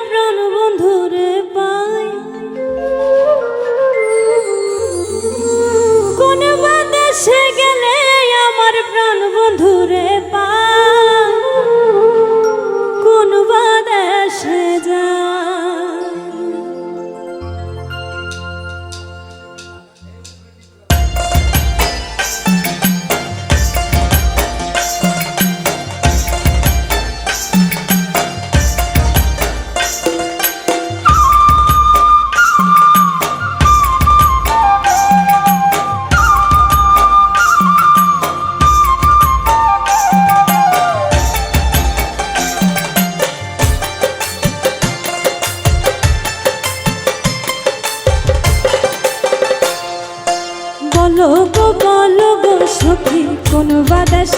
প্রাণ বন্ধুরে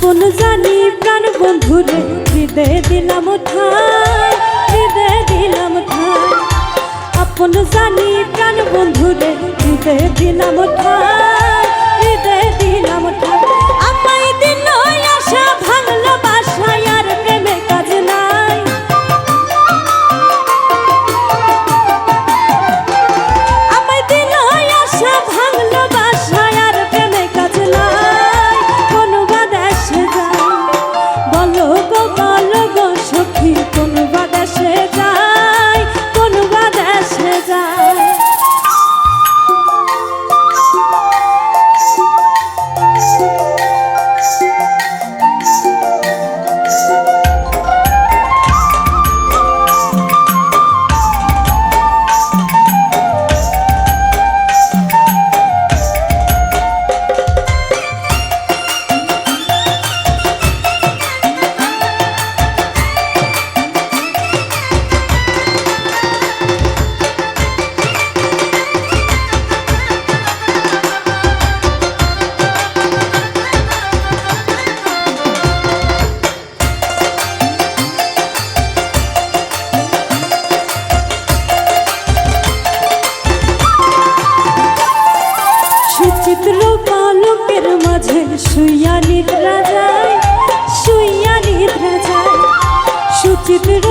কোন জানি প্রাণ বন্ধুরে? হৃদয়ে দিলাম ঠাই হৃদয়ে দিলাম ঠাই আপন জানি প্রাণ বন্ধুরে হৃদয়ে দিলাম ঠাই শুইয়া নিদ্রা যায় শুইয়া নিদ্রা যায় সুচিত্র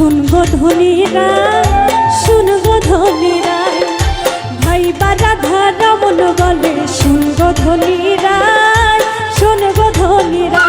শুনব ধনীরা শুনব ধনীরা। ভাই বারা ধারা মন বলে শুনব ধনীরা শুনব ধনীরা।